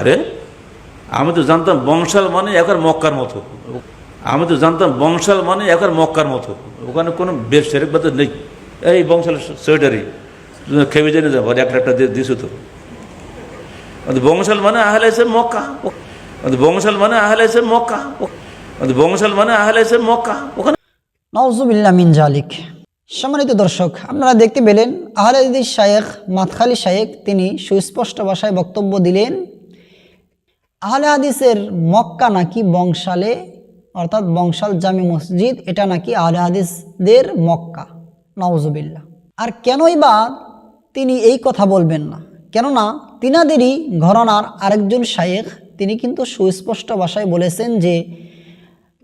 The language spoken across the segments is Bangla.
আরে আমি তো জানতাম বংশাল মানে একবার মক্কার মতো। আমি তো জানতাম বংশাল মানে একবার মক্কার মতো। ওখানে কোনো বেশ সেরেক বাদ নেই। এই বংশাল সোয়েটারই খেয়ে জেনে যাব একটা একটা দিছো তো। বংশাল মানে আহলে এসে মক্কা। বংশাল মানে আহলে এসে মক্কা। বংশাল মানে আহলে এসে মক্কা। ওখানে নওজুবিল্লা মিন জালিক। সম্মানিত দর্শক, আপনারা দেখতে পেলেন আহলে শায়েখ মাতখালি শায়েখ, তিনি সুস্পষ্ট ভাষায় বক্তব্য দিলেন। আহলে হাদিসের মক্কা নাকি বংশালে, অর্থাৎ বংশাল জামি মসজিদ, এটা নাকি আহলে হাদিসদের মক্কা? নওজুবিল্লা আর কেনই বা তিনি এই কথা বলবেন না? কেননা তিনাদেরই ঘরনার আরেকজন শায়েখ, তিনি কিন্তু সুস্পষ্ট ভাষায় বলেছেন যে,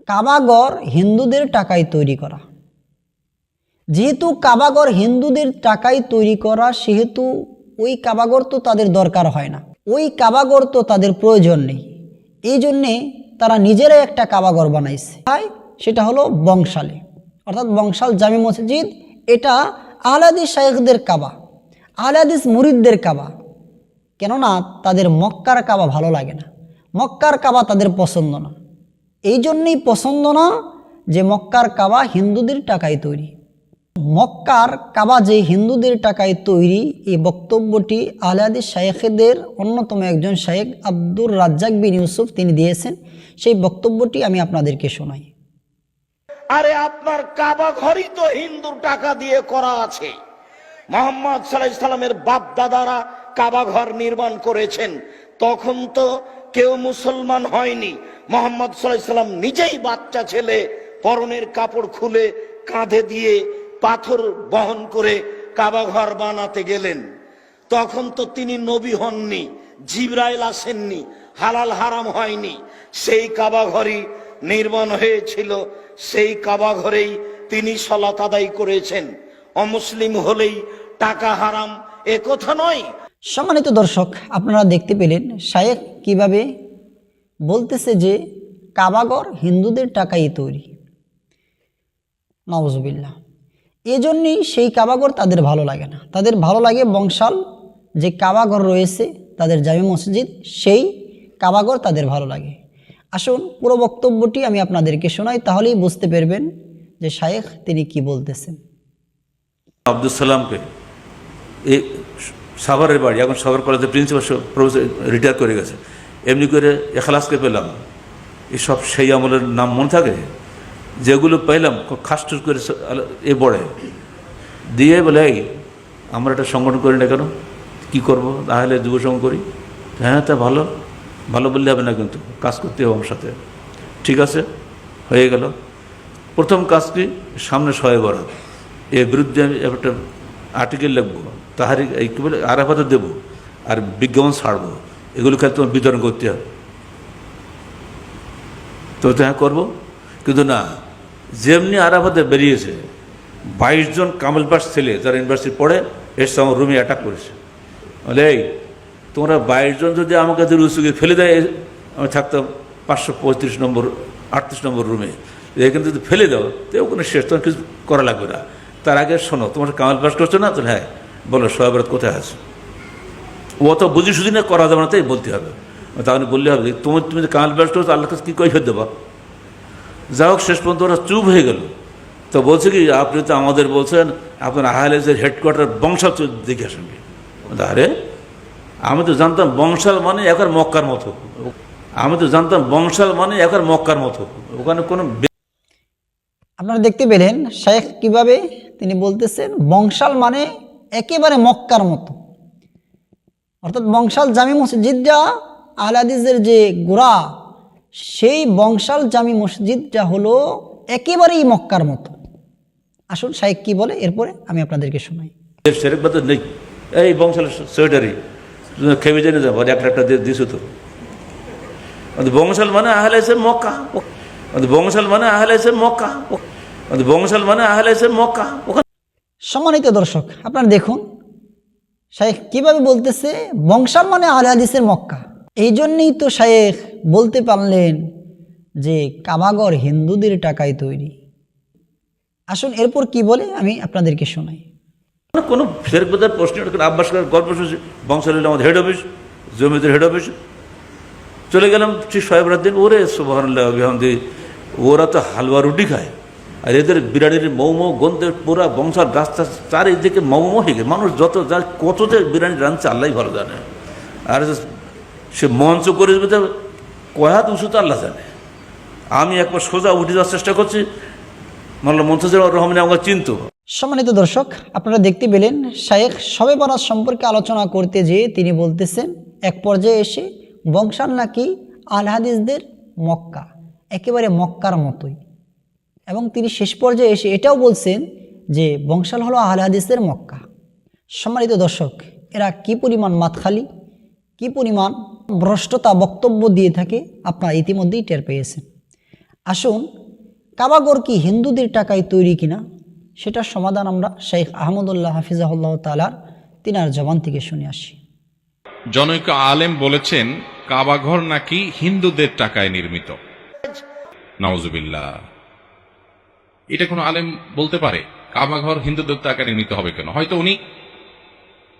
কাবাগর হিন্দুদের টাকায় তৈরি করা। যেহেতু কাবাগর হিন্দুদের টাকায় তৈরি করা, সেহেতু ওই কাবাগর তো তাদের দরকার হয় না। ওই কাবাগর তো তাদের প্রয়োজন নেই। এই জন্যে তারা নিজেরাই একটা কাবাগর বানাইছে। তাই সেটা হলো বংশালে। অর্থাৎ বংশাল জামি মসজিদ, এটা আহলাদিস শাহেখদের কাবা আহলাদিস মুরিদদের কাবা। কেননা তাদের মক্কার কাবা ভালো লাগে না। মক্কার কাবা তাদের পছন্দ না। এই জন্যেই পছন্দ না যে মক্কার কাবা হিন্দুদের টাকায় তৈরি। মক্কার কাবা যে হিন্দুদের টাকায় তৈরি এই বক্তব্যটি আহলাদি শায়েখদের অন্যতম একজন শায়েখ আব্দুর রাজ্জাক বিন ইউসুফ তিনি দিয়েছেন। সেই বক্তব্যটি আমি আপনাদেরকে শোনাই। আরে আপনার কাবা ঘরই তো হিন্দুর টাকা দিয়ে করা আছে। মোহাম্মদ সাল্লাহ বাপ দাদারা কাবা ঘর নির্মাণ করেছেন। তখন তো কেউ মুসলমান হয়নি। মোহাম্মদ সাল্লাহ নিজেই বাচ্চা ছেলে, পরনের কাপড় খুলে কাঁধে দিয়ে পাথর বহন করে কাবা ঘর বানাতে গেলেন। তখন তো তিনি নবী হননি, জিব্রাইল আসেননি, হালাল হারাম হয়নি। সেই কাবা ঘরই নির্মাণ হয়েছিল, সেই কাবা ঘরেই তিনি সলাত আদায় করেছেন। অমুসলিম হলেই টাকা হারাম এ কথা নয়। সম্মানিত দর্শক, আপনারা দেখতে পেলেন শায়েখ কীভাবে বলতেছে যে কাবাগর হিন্দুদের টাকাই তৈরি। নওয়াজবিল্লা এজন্যই সেই কাবাগর তাদের ভালো লাগে না। তাদের ভালো লাগে বংশাল, যে কাবাগর রয়েছে তাদের জামি মসজিদ, সেই কাবাগর তাদের ভালো লাগে। আসুন পুরো বক্তব্যটি আমি আপনাদেরকে শোনাই, তাহলেই বুঝতে পারবেন যে শায়েখ তিনি কি বলতেছেন। আব্দুল সালামকে এই সাভারের বাড়ি, এখন সাভার কলেজের প্রিন্সিপাল প্রফেসর রিটায়ার করে গেছে। এমনি করে এখলাসকে পেলাম। এসব সেই আমলের নাম মনে থাকে? যেগুলো পেলাম খাস্টুর করে এ বড়ে। দিয়ে বলে আমরা একটা সংগঠন করি না কেন? কী করব? তাহলে যুব সংঘ করি। হ্যাঁ তা ভালো। ভালো বললে হবে না কিন্তু। কাজ করতে হবে আমার সাথে। ঠিক আছে, হয়ে গেল। প্রথম কাজ কাজটি সামনে সহায় বরাদ এর বিরুদ্ধে আমি একটা আর্টিকেল লিখব। তাহারি এই কী বলে? আরাফাতে দেবো আর বিজ্ঞাপন ছাড়বো। এগুলো খালি তোমার বিতরণ করতে হবে। তো হ্যাঁ করব? কিন্তু না যেমনি আরাফাতে বেরিয়েছে, বাইশ জন কামেল পাস ছেলে যারা ইউনিভার্সিটি পড়ে এসে আমার রুমে অ্যাটাক করেছে। বলে, এই, তোমরা বাইশ জন যদি আমাকে রুসুকে ফেলে দেয় আমি থাকতাম পাঁচশো পঁয়ত্রিশ নম্বর, আটত্রিশ নম্বর রুমে। এখানে যদি ফেলে দাও, তো ওখানে শেষ, তোমার কিছু করা লাগবে না। তার আগে শোনো, তোমার কামাল পাস করছ না? তো হ্যাঁ। বলো সোয়াবরাত কোথায় আছে? ও তো বুঝি সুঝি না করা যাবে না, তাই বলতে হবে। তাহলে বললে হবে তুমি তুমি যে কামাল পাস করছ আল্লাহ কাছে কী কৈফিয়ত দেবা? যা হোক, শেষ পর্যন্ত ওরা চুপ হয়ে গেল। তো বলছে কি, আপনি তো আমাদের বলছেন, আপনার আহলেজের হেডকোয়ার্টার বংশাল দেখে আসেন। আরে, আমি তো জানতাম বংশাল মানে একবার মক্কার মতো। আমি তো জানতাম বংশাল মানে একবার মক্কার মতো। ওখানে কোনো আপনারা দেখতে পেলেন শেখ কীভাবে তিনি বলতেছেন, বংশাল মানে একেবারে মক্কার মতো। অর্থাৎ বংশাল জামি মসজিদটা আহলাদিসের যে গোড়া সেই বংশাল জামি মসজিদটা হলো একেবারেই মক্কার মতো। আসুন শাহেক কি বলে? এরপরে আমি আপনাদেরকে শোনাই। বাদ নেই। এই বংশাল সোয়েটারই খেয়ে জেনে যাব একটা একটা দিছো তো। বংশাল মানে আহলে এসে মক্কা। বংশাল মানে আহলে এসে মক্কা। বংশাল মানে আহলে এসে মক্কা। ওখানে সম্মানিত দর্শক আপনারা দেখুন শায়েখ কীভাবে বলতেছে বংশাল মানে আহলে হাদিসের মক্কা। এই জন্যেই তো শায়েখ বলতে পারলেন যে কাবাগর হিন্দুদের টাকায় তৈরি। আসুন এরপর কি বলে আমি আপনাদেরকে শোনাই। কোনো সেরেক বাজার প্রশ্ন আব্বাস গল্প শুনছি? বংশাল হলো আমাদের হেড অফিস জমিদের হেড অফিস চলে গেলাম ঠিক সাহেবরার দিন ওরে সুবাহান্লাহ বিহামদি, ওরা তো হালুয়া রুটি খায়। আর এদের বিরাটির মৌ মৌ গন্ধে পুরা বংশার গাছটা চারিদিকে মৌ মৌ হয়ে গেছে। মানুষ যত যা কত যে বিরিয়ানি রাঁধছে আল্লাহ ভালো জানে। আর মঞ্চ করে কয়া দুশো তো আল্লাহ জানে। আমি একবার সোজা উঠে যাওয়ার চেষ্টা করছি। মাল্লা মন্তাজুর রহমান আমাকে চিনতো। সম্মানিত দর্শক, আপনারা দেখতে পেলেন শায়েখ শবে বরাত সম্পর্কে আলোচনা করতে যেয়ে তিনি বলতেছেন, এক পর্যায়ে এসে বংশাল নাকি আলহাদিসদের মক্কা, একেবারে মক্কার মতোই। এবং তিনি শেষ পর্যায়ে এসে এটাও বলছেন যে বংশাল হলো আল হাদিসদের মক্কা। সম্মানিত দর্শক, এরা কি পরিমাণ মাতখালি? কি পরিমাণ ভ্রষ্টতা বক্তব্য দিয়ে থাকে আপনারা ইতিমধ্যেই টের পেয়েছেন। আসুন, কাবাগর কি হিন্দুদের টাকায় তৈরি কিনা, সেটার সমাধান আমরা শেখ আহমদুল্লাহ হাফিজাহুল্লাহ তালার তিনার জবান থেকে শুনে আসি। জনৈক আলেম বলেছেন, কাবাঘর নাকি হিন্দুদের টাকায় নির্মিত। নওজুবিল্লাহ এটা কোনো আলেম বলতে পারে, কাবাঘর হিন্দুদের টাকায় নির্মিত হবে কেন? হয়তো উনি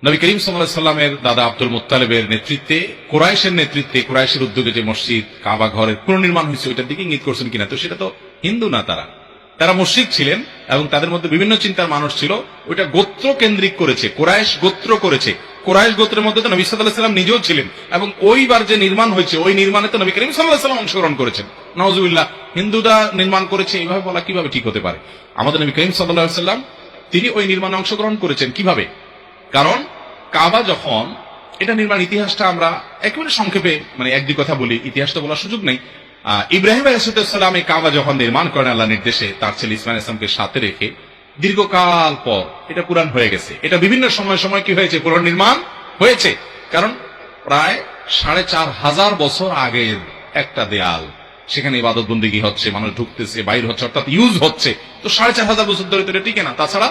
নবী করিম সাল্লাহ সাল্লামের দাদা আব্দুল মুত্তালেবের নেতৃত্বে, কোরাইশের নেতৃত্বে, কোরাইশের উদ্যোগে যে মসজিদ, কাবা ঘরের পুনর্নির্মাণ হয়েছে, ওইটার দিকে ইঙ্গিত করছেন কিনা, তো সেটা তো হিন্দু না তারা। তারা মুশ্রিক ছিলেন এবং তাদের মধ্যে বিভিন্ন চিন্তার মানুষ ছিল, ওইটা গোত্র কেন্দ্রিক করেছে, কোরাইশ গোত্র করেছে। কোরাইশ গোত্রের মধ্যে তো নবী সাল্লাহ সাল্লাম নিজেও ছিলেন এবং ওইবার যে নির্মাণ হয়েছে, ওই নির্মাণে তো নবী করিম সাল্লাহ সাল্লাম অংশগ্রহণ করেছেন। নওয়াজুবিল্লাহ হিন্দুরা নির্মাণ করেছে, এইভাবে বলা কীভাবে ঠিক হতে পারে? আমাদের নবী করিম সাল্লাহ সাল্লাম তিনি ওই নির্মাণে অংশগ্রহণ করেছেন কীভাবে? কারণ কাবা যখন, এটা নির্মাণ ইতিহাসটা আমরা একেবারে সংক্ষেপে মানে এক দুই কথা বলি ইতিহাসটা বলার সুযোগ নেই। ইব্রাহিম আলাইসালাম এই কাবা যখন নির্মাণ করেন আল্লাহ নির্দেশে, তার ছেলে ইসমাইল ইসলামকে সাথে রেখে দীর্ঘকাল পর এটা পুরান হয়ে গেছে। এটা বিভিন্ন সময় সময় কি হয়েছে? পুনর্নির্মাণ হয়েছে। কারণ প্রায় সাড়ে চার হাজার বছর আগের একটা দেয়াল, সেখানে ইবাদত বন্দিগি হচ্ছে, মানুষ ঢুকতেছে, বাইর হচ্ছে, অর্থাৎ ইউজ হচ্ছে। তো সাড়ে চার হাজার বছর ধরে তো এটা টিকে না। তাছাড়া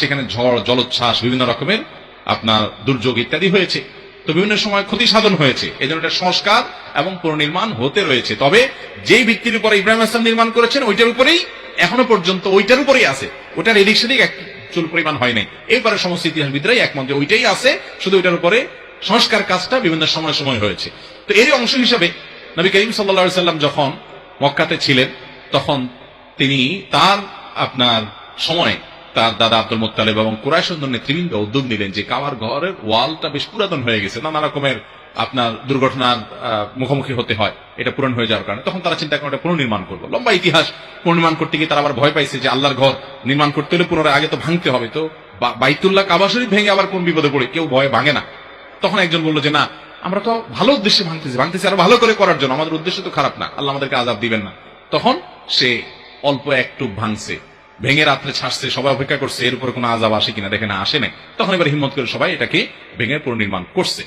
সেখানে ঝড়, জলোচ্ছ্বাস, বিভিন্ন রকমের আপনার দুর্যোগ ইত্যাদি হয়েছে, তো বিভিন্ন সময় ক্ষতি সাধন হয়েছে। এই জন্য সংস্কার এবং পুনর্নির্মাণ হতে রয়েছে। তবে যেই ভিত্তির উপরে ইব্রাহিম আসলাম নির্মাণ করেছেন, ওইটার উপরেই এখনও পর্যন্ত ওইটার উপরেই আছে। ওটার এদিক সেদিক এক চুল পরিমাণ হয় নাই। এরপরে সমস্ত ইতিহাসবিদরাই একমত ওইটাই আছে, শুধু ওইটার উপরে সংস্কার কাজটা বিভিন্ন সময় সময় হয়েছে। তো এরই অংশ হিসাবে নবী করিম সাল্লা সাল্লাম যখন মক্কাতে ছিলেন, তখন তিনি তার আপনার সময় তার দাদা আব্দুল মোত্তালেব এবং কুরাইশন্দর নেতৃবৃন্দ উদ্যোগ নিলেন যে কাবার ঘরের ওয়ালটা বেশ পুরাতন হয়ে গেছে, নানা রকমের আপনার দুর্ঘটনার মুখোমুখি হতে হয়, এটা পূরণ হয়ে যাওয়ার কারণে। তখন তারা চিন্তা করেন এটা পুনর্নির্মাণ করব। লম্বা ইতিহাস, পুনর্নির্মাণ করতে গিয়ে তারা আবার ভয় পাইছে যে আল্লাহর ঘর নির্মাণ করতে হলে পুনরায় আগে তো ভাঙতে হবে। তো বাইতুল্লাহ কাবা শরীফ ভেঙে আবার কোন বিপদে পড়ে? কেউ ভয় ভাঙে না। তখন একজন বলল যে, না, আমরা তো ভালো উদ্দেশ্যে ভাঙতেছি। ভাঙতেছি আরও ভালো করে করার জন্য। আমাদের উদ্দেশ্য তো খারাপ না। আল্লাহ আমাদেরকে আজাব দিবেন না। তখন সে অল্প একটু ভাঙছে। ভেঙে রাত্রে ছাড়ছে, সবাই অপেক্ষা করছে, এর উপরে কোনো আজাব আসে কিনা দেখে না আসে নাই। তখন এবার হিম্মত করে সবাই এটাকে ভেঙে পুনর্নির্মাণ করছে।